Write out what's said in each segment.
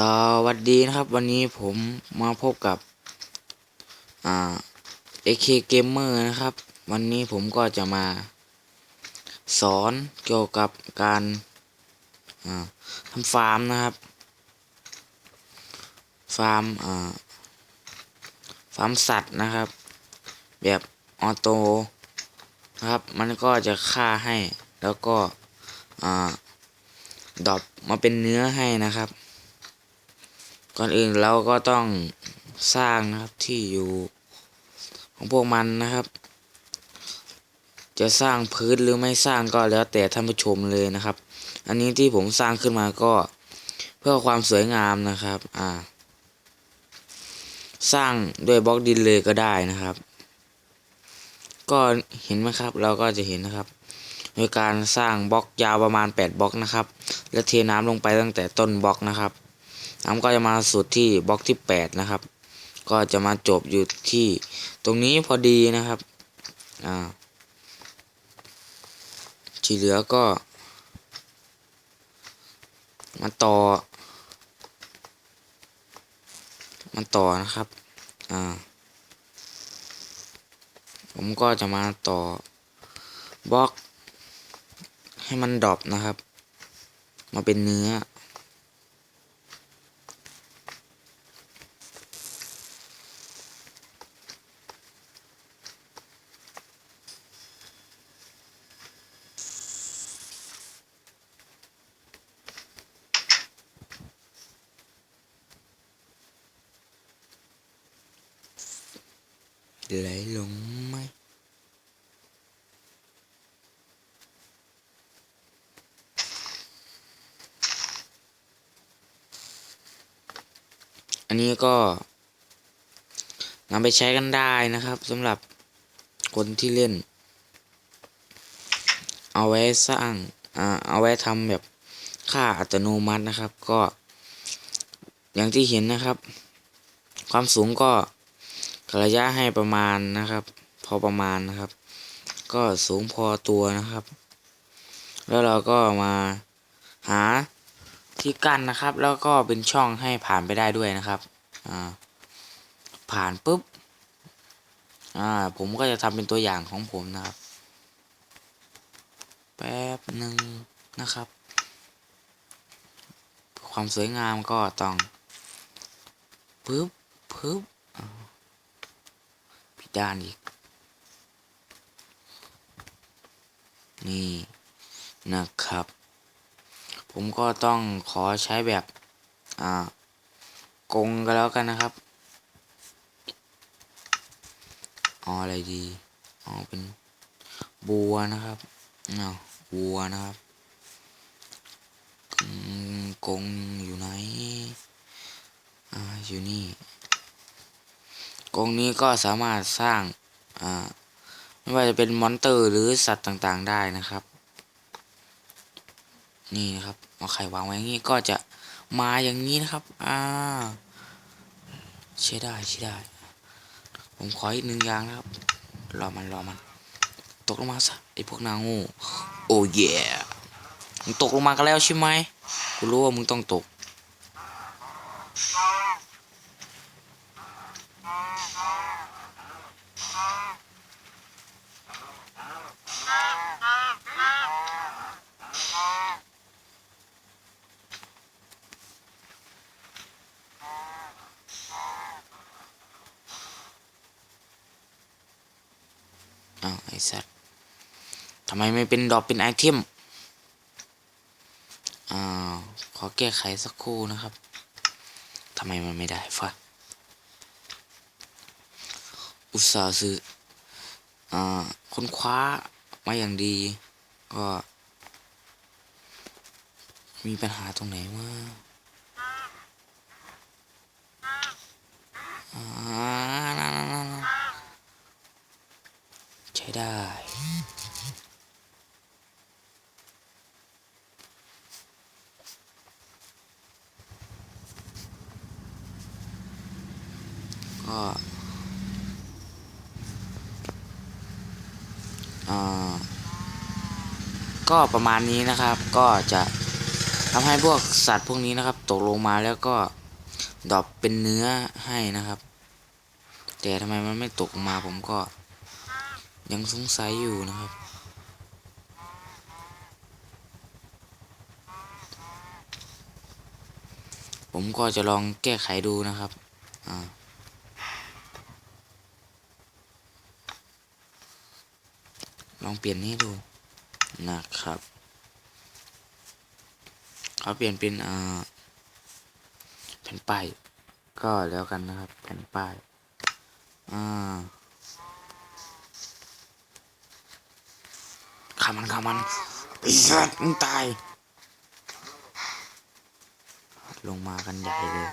สวัสดีนะครับ วันนี้ผมมาพบกับอ่า AK Gamer นะครับ วันนี้ผมก็จะมา สอนเกี่ยวกับการอ่าทำฟาร์มนะครับ ฟาร์มอ่าฟาร์มสัตว์นะครับ แบบออโต้นะครับ มันก็จะฆ่าให้แล้วก็อ่าดรอปมาเป็นเนื้อให้นะครับ ก่อนอื่นเราก็ต้องสร้างนะครับที่อยู่ของพวกมันนะครับ จะสร้างพื้นหรือไม่สร้างก็แล้วแต่ท่านผู้ชมเลยนะครับ อันนี้ที่ผมสร้างขึ้นมาก็เพื่อความสวยงามนะครับอ่าสร้างด้วยบล็อกดินเลยก็ได้นะครับ ก็เห็นไหมครับเราก็จะเห็นนะครับ โดยการสร้างบล็อกยาวประมาณ 8บล็อกนะครับ และเทน้ำลงไปตั้งแต่ต้นบล็อกนะครับ น้ำก็จะมาสุดที่บล็อกที่แปดนะครับ ก็จะมาจบอยู่ที่ตรงนี้พอดีนะครับอ่าที่เหลือก็ มาต่อ มาต่อนะครับอ่าผมก็จะมาต่อบล็อกให้มันดรอปนะครับ มาเป็นเนื้อ ไหลลงไหมอันนี้ก็นำไปใช้กันได้นะครับสำหรับคนที่เล่น เอาไว้สร้างอ่าเอาไว้ทำแบบค่าอัตโนมัตินะครับ ก็ อย่างที่เห็นนะครับ ความสูงก็ ระยะให้ประมาณนะครับ พอประมาณนะครับ ก็สูงพอตัวนะครับ แล้วเราก็มาหาที่กั้นนะครับ แล้วก็เป็นช่องให้ผ่านไปได้ด้วยนะครับอ่าผ่านปุ๊บอ่าผมก็จะทำเป็นตัวอย่างของผมนะครับ แป๊บหนึ่งนะครับ ความสวยงามก็ต้องปึ๊บปึ๊บ ด้านอีก นี่นะครับ ผมก็ต้องขอใช้แบบ อ่ากงก็แล้วกันนะครับเอาอะไรดีเอาเป็นบัวนะครับเอาบัวนะครับอืมกงอยู่ไหน อ่า อยู่นี่ กรงนี้ก็สามารถสร้างไม่ว่าจะเป็นมอนเตอร์หรือสัตว์ต่างๆได้นะครับ นี่นะครับเอาไข่วางไว้อย่างนี้ก็จะมาอย่างนี้นะครับ อ่าใช้ได้ใช้ได้ ผมขออีกหนึ่งอย่างนะครับ รอมันรอมัน ตกลงมาซะไอพวกนางง่โอ้ย่มึงตกลงมากันแล้วใช่ไหมกูรู้ว่ามึงต้องตก อ้าวไอ้สัตว์ทำไมไม่เป็นดอกเป็นไอเทมอ้าวขอแก้ไขสักครู่นะครับทำไมมันไม่ได้ฟะอุตส่าห์ซื้ออ่าค้นคว้ามาอย่างดี ก็ มีปัญหาตรงไหนวะอ่านั่นๆๆ ใช้ได้ ก็อ่าก็ประมาณนี้นะครับ ก็จะทำให้พวกสัตว์พวกนี้นะครับ ตกลงมาแล้วก็ดอปเป็นเนื้อให้นะครับ แต่ทำไมมันไม่ตกลงมาผมก็ ยังสงสัยอยู่นะครับผมก็จะลองแก้ไขดูนะครับ อ่า ลอง เปลี่ยนนี้ดูนะครับเขาเปลี่ยนเป็นอ่าแผ่นป้ายก็แล้วกันนะครับ แผ่นป้ายอ่าขามันขามันไอ้สัตว์มึงตาย ลงมากันใหญ่เลย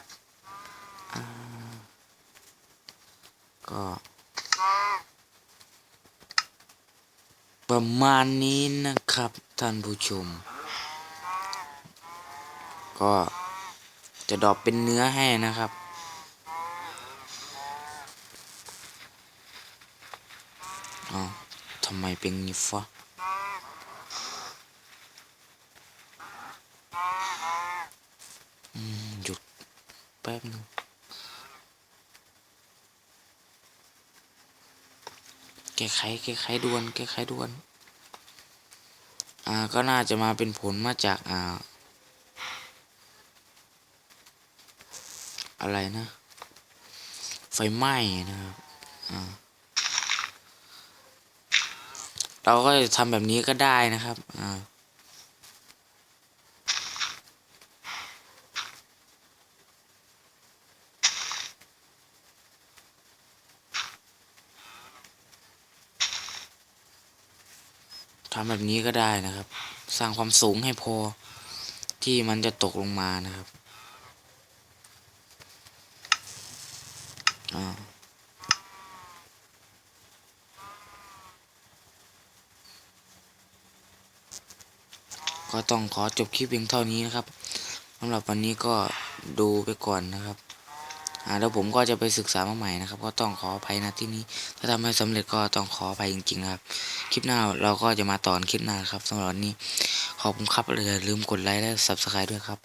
อ่าก็ ประมาณนี้นะครับท่านผู้ชม ก็จะดรอปเป็นเนื้อให้นะครับ อ๋อทำไมเป็นงี้ฟะหยุดแป๊บนึง ก้ไขแก้ไขด่วนแก้ไขด่วน อ่าก็น่าจะมาเป็นผลมาจากอ่า อะไรนะ ไฟไหม้นะครับอ่าเราก็จะทำแบบนี้ก็ได้นะครับ อ่า ทำแบบนี้ก็ได้นะครับ สร้างความสูงให้พอที่มันจะตกลงมานะครับอ่าก็ต้องขอจบคลิปเพียงเท่านี้นะครับสำหรับวันนี้ก็ดูไปก่อนนะครับ แล้วผมก็จะไปศึกษามาใหม่นะครับ ก็ต้องขออภัยนะที่นี้ ถ้าทำให้สำเร็จก็ต้องขออภัยจริงๆนะครับ คลิปหน้าเราก็จะมาต่อคลิปหน้าครับสำหรับวันนี้ ขอบคุณครับอย่าลืมกดไลค์และ subscribe ด้วยครับ